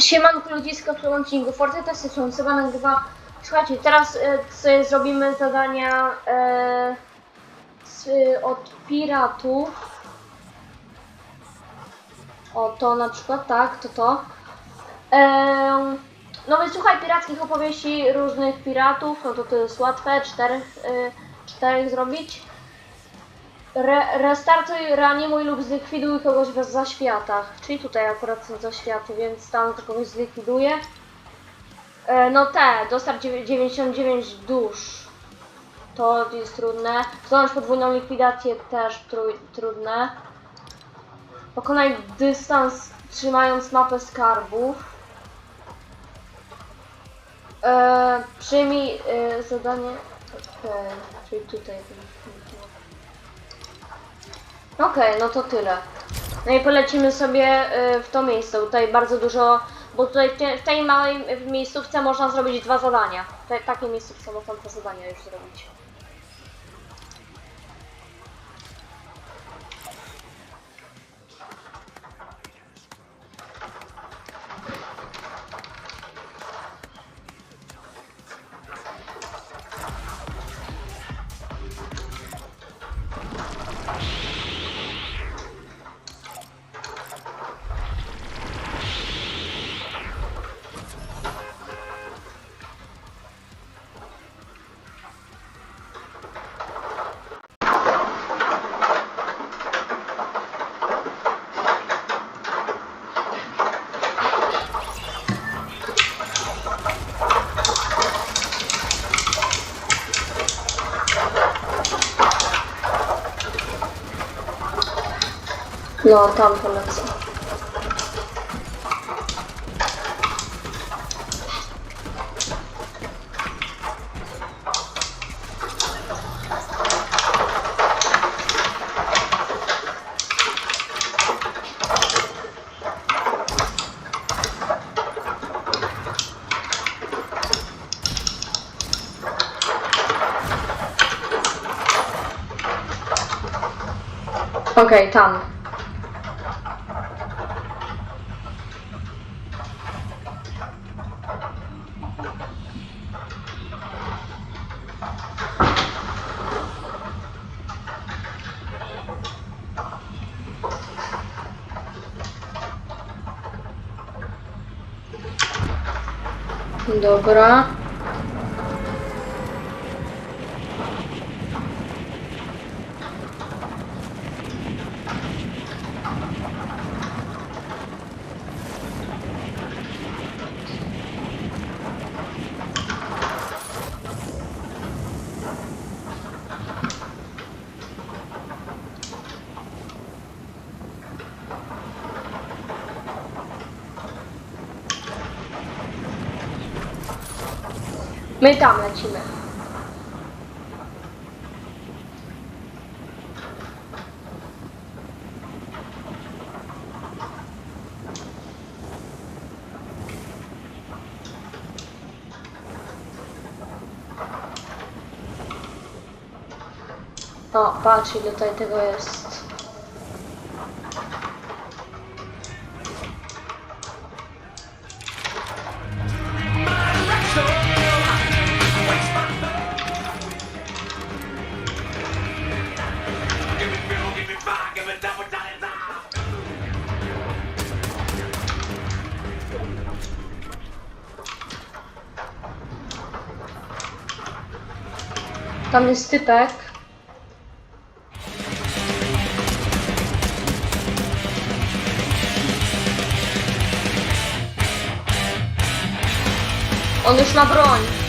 Siemanko ludzisko w tym odcinku Fortnite Session chyba nagrywa. Słuchajcie, teraz e, zrobimy zadania e, z, od piratów. O, to na przykład, tak, to to. E, no wysłuchaj pirackich opowieści różnych piratów, no to to jest łatwe, czterech, e, czterech zrobić. Re, restartuj, reanimuj lub zlikwiduj kogoś w zaświatach. Czyli tutaj akurat są zaświaty, więc tam kogoś zlikwiduję. E, no te, dostarcz dziewię- 99 dusz. To jest trudne. Zdążyć podwójną likwidację też trudne. Pokonaj dystans trzymając mapę skarbów. E, przyjmij e, zadanie. Okej, czyli tutaj. Okej, no to tyle. No i polecimy sobie y, w to miejsce. Tutaj bardzo dużo, bo tutaj w w tej małej miejscówce można zrobić dwa zadania. Te- takiej miejscówce można dwa zadania już zrobić. Tam polecę. Okej, tam. Dobra. My tam lecimy. O, patrz ile tutaj tego jest. Tam jest typek. On już ma broń.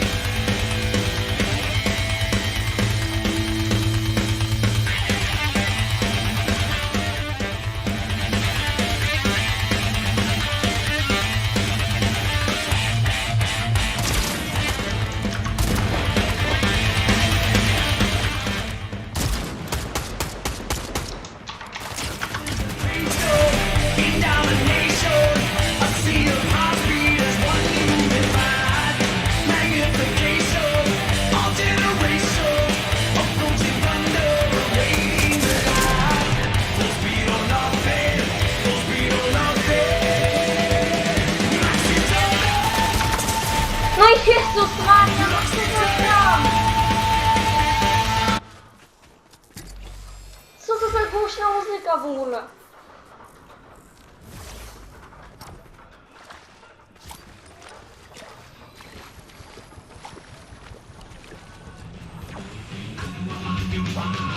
Jezus Maria, no co to? Co to za głośna muzyka w ogóle? Serio,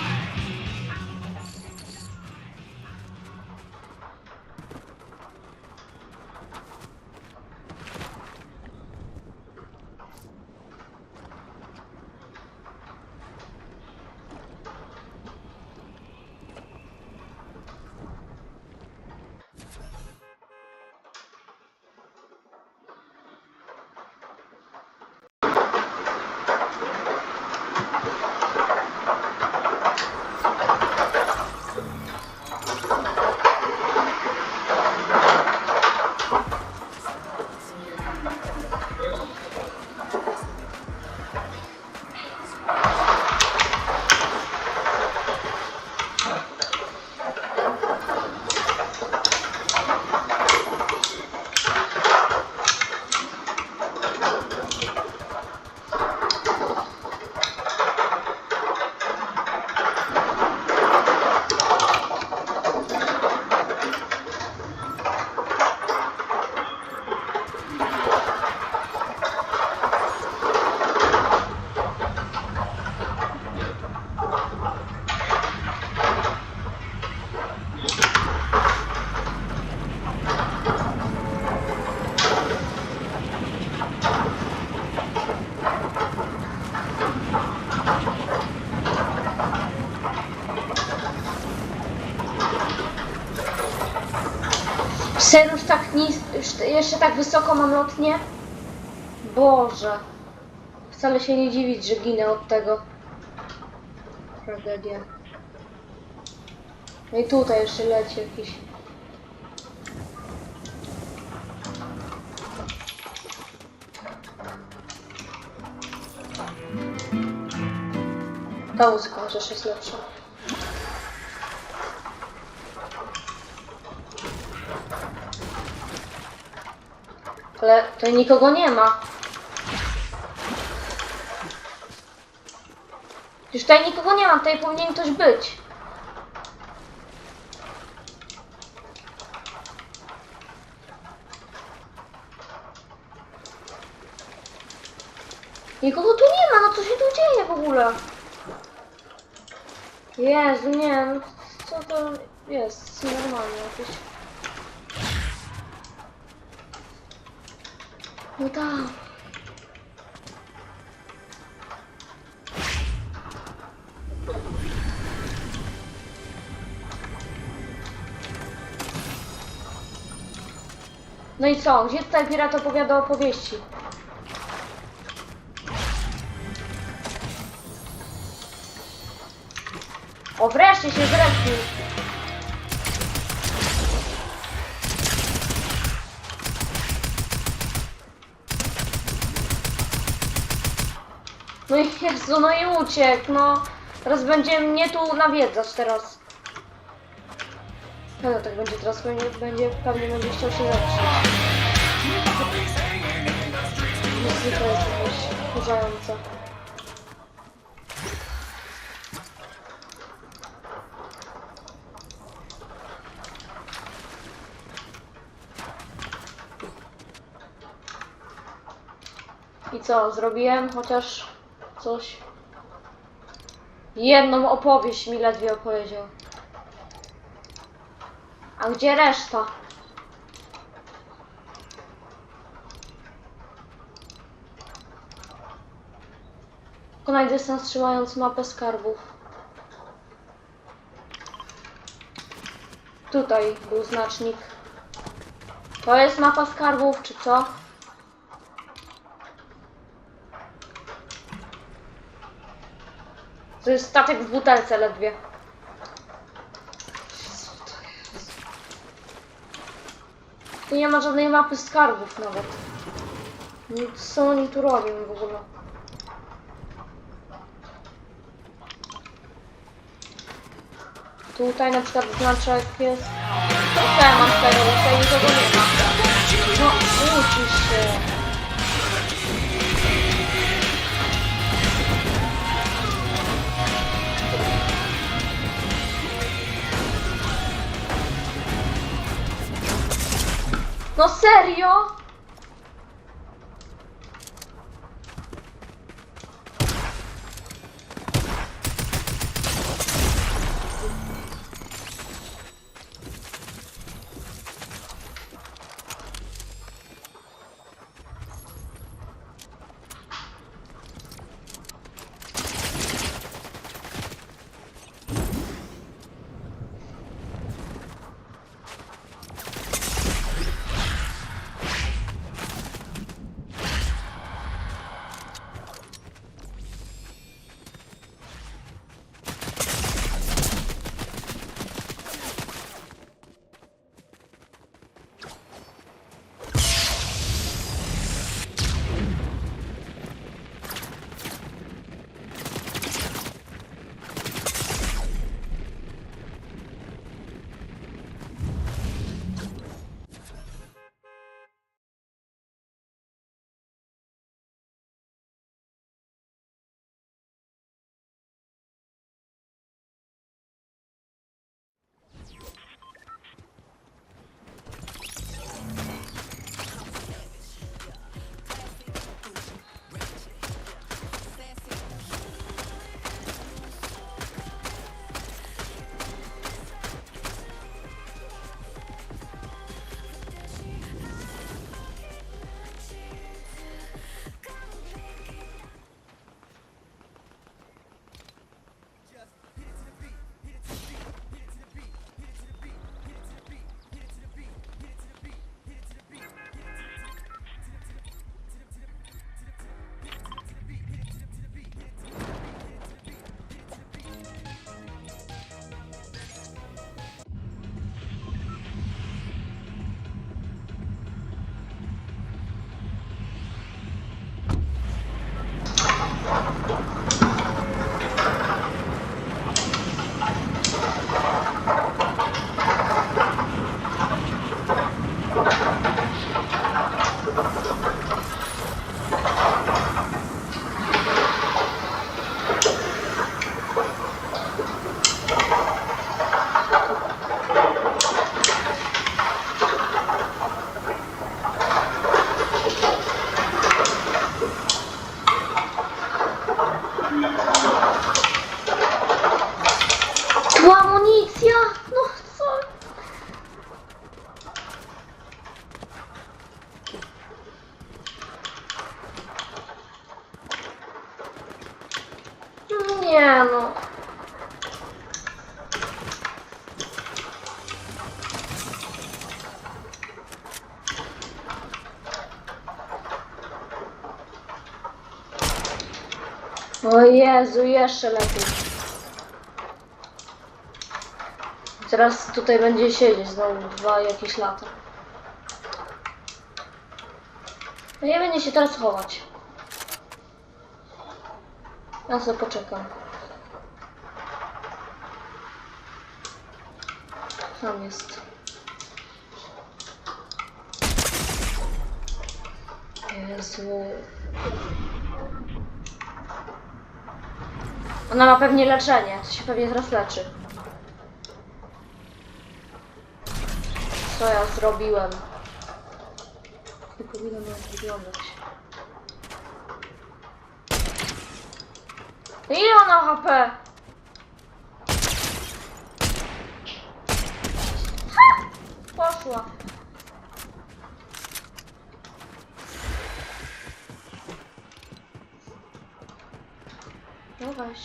jeszcze tak wysoko mam lotnie? Boże. Wcale się nie dziwić, że ginę od tego. Tragedia. No i tutaj jeszcze leci jakiś. Ta muzyka chociaż jest lepsza. Ale tutaj nikogo nie ma. Już tutaj nikogo nie ma, tutaj powinien ktoś być. Nikogo tu nie ma, no co się tu dzieje w ogóle? Jezu, nie, no co to jest? Normalnie jakieś. No tak. No i co? Gdzie tutaj pirat opowiada opowieści? O, wreszcie się zrespił. No i Jezu, no i uciekł, no. Teraz będzie mnie tu nawiedzać teraz. No tak będzie teraz, pewnie będzie, pewnie będzie chciał się lepszyć. Muzyka jest jakaś wkurzająca. I co, zrobiłem chociaż coś? Jedną opowieść mi ledwie opowiedział. A gdzie reszta? Pokonaj dystans trzymając mapę skarbów. Tutaj był znacznik. To jest mapa skarbów, czy co? To jest statek w butelce ledwie. Tu nie ma żadnej mapy skarbów nawet. Nic, co oni tu robią w ogóle? Tutaj na przykład znaczek jest... Tutaj mam tego, tutaj nikogo nie ma. No, uczysz się. No serio? Jezu, jeszcze lepiej. Teraz tutaj będzie siedzieć znowu dwa jakieś lata. No nie będzie się teraz chować. Ja sobie poczekam. Tam jest. Jezu. Ona ma pewnie leczenie. To się pewnie teraz leczy. Co ja zrobiłem? Nie miał wyglądać. Ile ona HP? Ha! Poszła.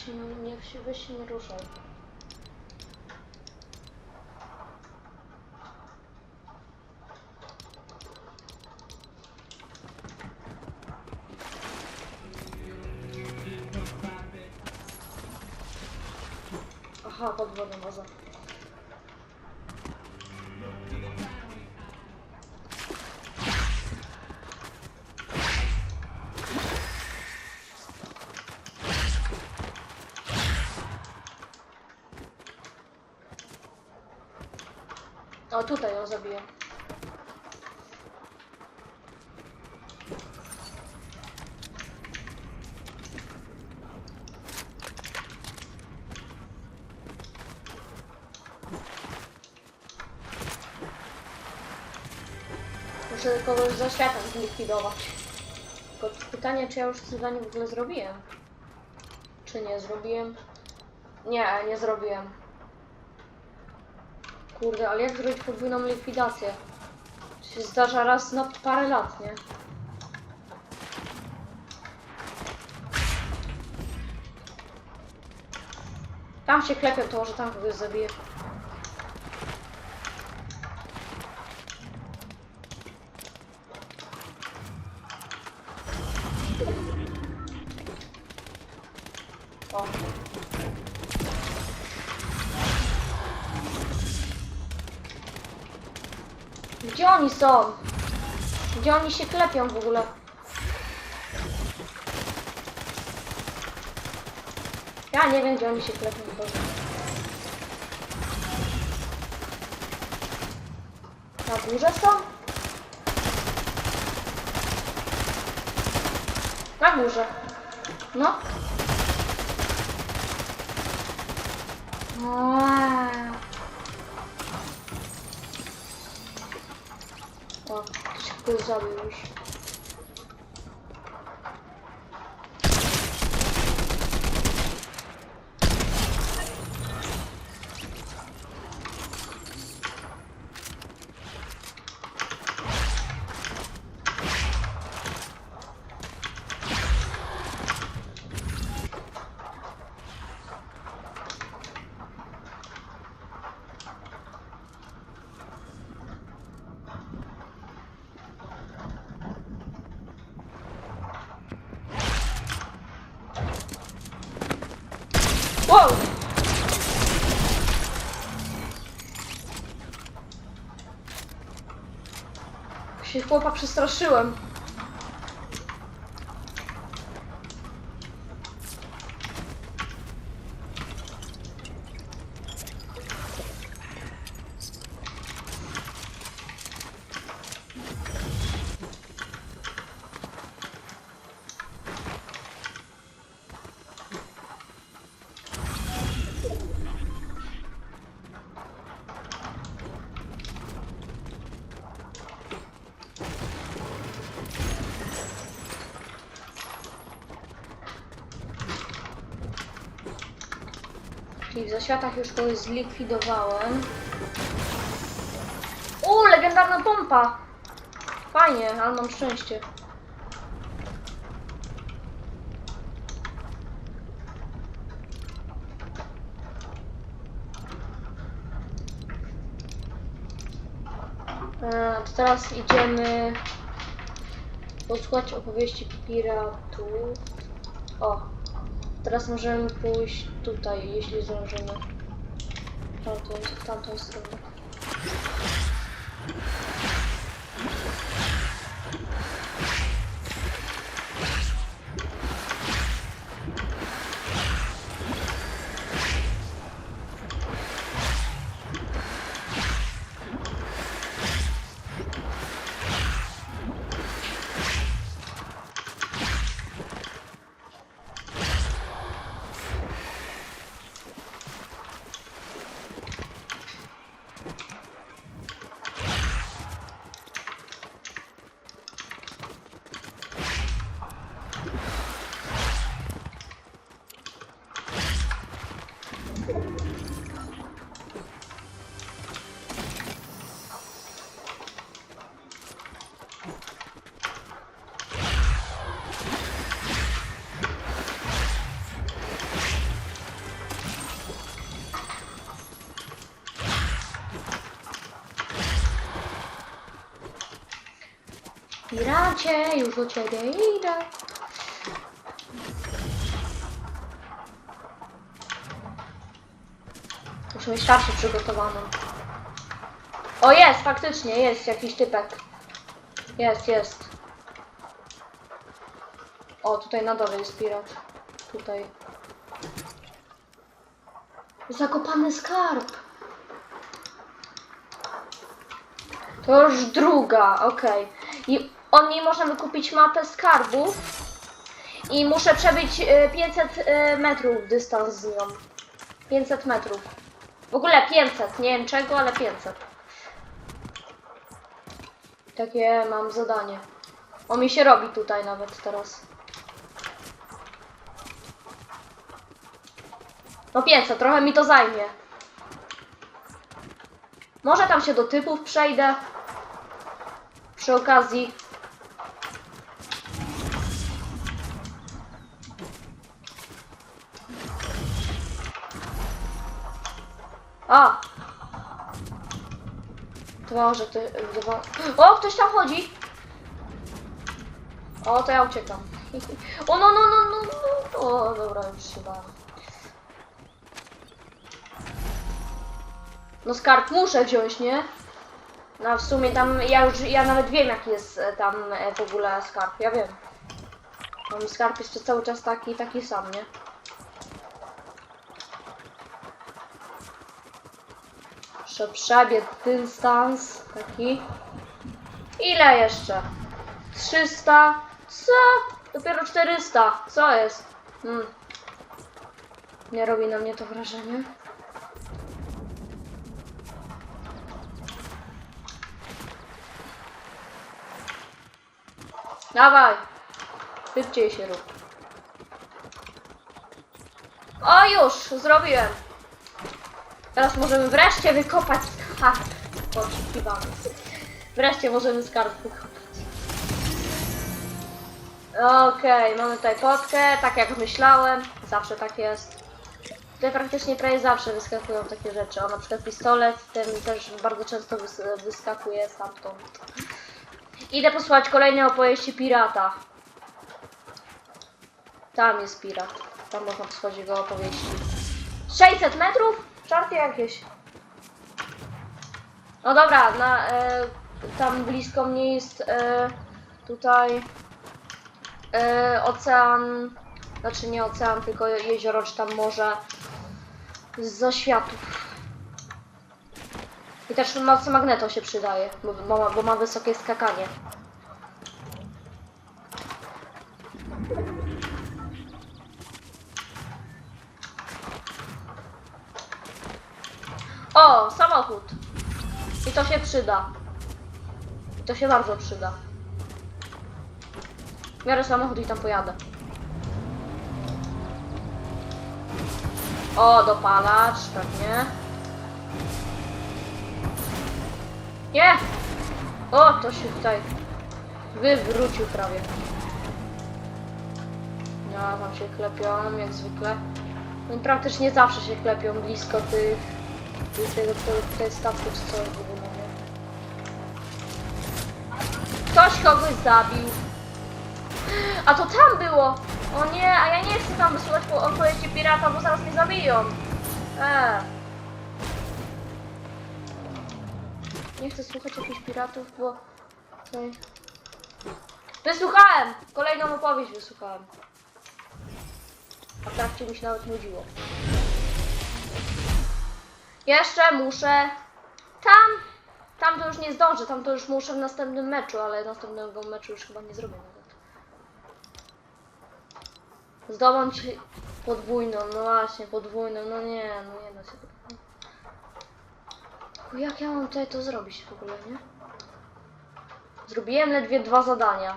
No właśnie, niech się, weź się ruszaj. Muszę kogoś za światem zlikwidować. Tylko pytanie, czy ja już zadanie w ogóle zrobiłem? Czy nie zrobiłem? Nie, nie zrobiłem. Kurde, ale jak zrobić podwójną likwidację? To się zdarza raz na parę lat, nie? Tam się klepią, to może tam kogoś zabije. Są? Gdzie oni się klepią w ogóle? Ja nie wiem, gdzie oni się klepią. Boże. Na górze są? Na górze. No. Wow. Ktoś kogoś zabił już. Wow! Się chłopa przestraszyłem. Czyli w zaświatach już kogoś zlikwidowałem. O, legendarna pompa! Fajnie, ale mam szczęście. E, to teraz idziemy posłuchać opowieści piratów. O, Teraz możemy pójść tutaj, jeśli zdążymy. Tamtą, tamtą stronę. Piracie, już do ciebie idę. Muszę mieć tarczę przygotowaną. O jest, faktycznie, jest jakiś typek. Jest, jest. O, tutaj na dole jest pirat. Tutaj. Zakopany skarb. To już druga, okej. I od niej możemy kupić mapę skarbów. I muszę przebyć e, 500 e, metrów dystans z nią. 500 metrów. W ogóle 500, nie wiem czego, ale 500. Takie mam zadanie. O mi się robi tutaj nawet teraz. No 500, trochę mi to zajmie. Może tam się do typów przejdę. Przy okazji. A! To może ty... dwa- O, ktoś tam chodzi! O, to ja uciekam. O, no, no, no, no, no. O, dobra, już się. No skarb muszę wziąć, nie? No w sumie tam, ja już, ja nawet wiem jaki jest e, tam e, w ogóle skarb, ja wiem. Mam skarb jest przez cały czas taki, taki sam, nie? Muszę przebiec dystans taki. Ile jeszcze? 300? Co? Dopiero 400. Co jest? Hmm. Nie robi na mnie to wrażenie. Dawaj! Szybciej się rób. O, już! Zrobiłem! Teraz możemy wreszcie wykopać skarb. Poszukiwamy. Wreszcie możemy skarb wykopać. Okej, mamy tutaj potkę, tak jak myślałem. Zawsze tak jest. Tutaj praktycznie prawie zawsze wyskakują takie rzeczy. O, na przykład pistolet, ten też bardzo często wys- wyskakuje stamtąd. Idę posłuchać kolejnej opowieści pirata. Tam jest pirat. Tam można posłuchać jego opowieści. 600 metrów? Żarty jakieś. No dobra, na, e, tam blisko mnie jest e, tutaj e, ocean, znaczy nie ocean, tylko jezioro, czy tam morze z zaświatów. I też moc magneto się przydaje, bo, bo, bo ma wysokie skakanie. O, samochód. I to się przyda. I to się bardzo przyda. Biorę samochód i tam pojadę. O, dopalacz, pewnie. Nie! O, to się tutaj wywrócił prawie. No, tam się klepią, jak zwykle. No, praktycznie zawsze się klepią blisko tych, tych tego, tych, tych statków, co w ogóle? Ktoś kogoś zabił. A to tam było! O nie, a ja nie chcę tam wysłuchać po opowieści pirata, bo zaraz mnie zabiją. Eee. Nie chcę słuchać jakichś piratów, bo... Wysłuchałem! Kolejną opowieść wysłuchałem. A w trakcie mi się nawet nudziło. Jeszcze muszę... Tam! Tam to już nie zdążę, tam to już muszę w następnym meczu, ale następnego meczu już chyba nie zrobię nawet. Zdobądź podwójną, no właśnie, podwójną, no nie, no nie da się Jak ja mam tutaj to zrobić w ogóle, nie? Zrobiłem ledwie dwa zadania.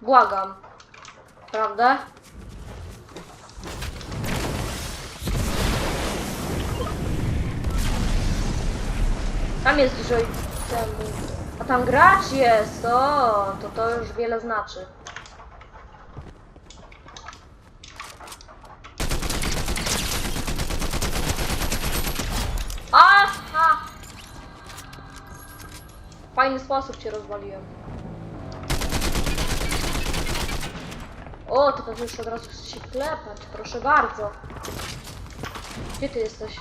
Błagam. Prawda? Tam jest dużo temu. A tam gracz jest, o, to to już wiele znaczy. Aha! W fajny sposób cię rozwaliłem. O, to pewnie już od razu chce się klepać. Proszę bardzo. Gdzie ty jesteś?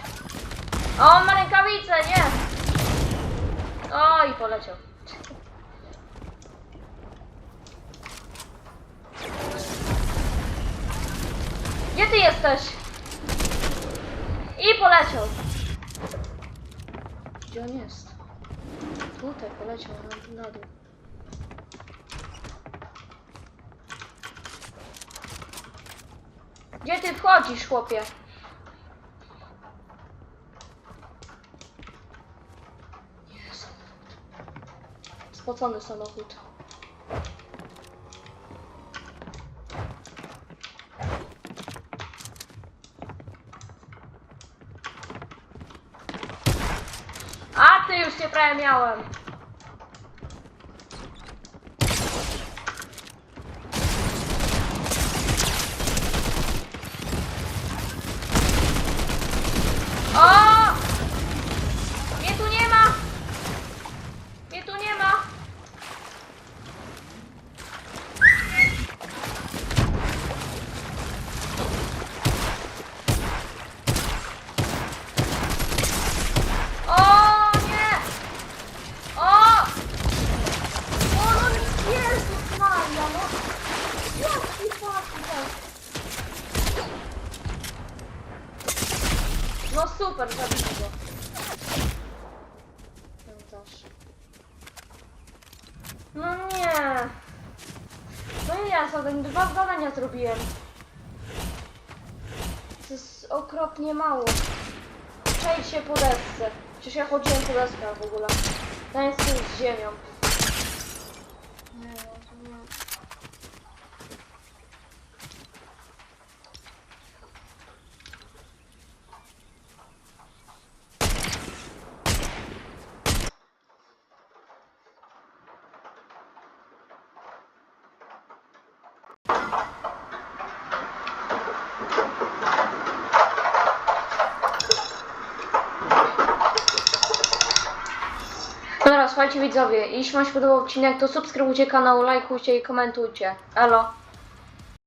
O, ma rękawice, nie! O, i poleciał. Gdzie ty jesteś? I poleciał. Gdzie on jest? Tutaj poleciał na, na dół. Gdzie ty wchodzisz, chłopie? Spocony samochód. A ty już cię prawie miałem. O! Mnie tu nie ma! Mnie tu nie ma! O nie! O! O no Jezus Maria, no! Jaki faktor! No super, zabiję go. Ten też. No nie. No nie, ja sobie dwa zadania zrobiłem. To jest okropnie mało. Przejdź się po desce. Przecież ja chodziłem po deskach w ogóle. Z tym z ziemią. Nie, no to nie. Dobra, słuchajcie widzowie, jeśli wam się podobał odcinek, to subskrybujcie kanał, lajkujcie i komentujcie. Elo.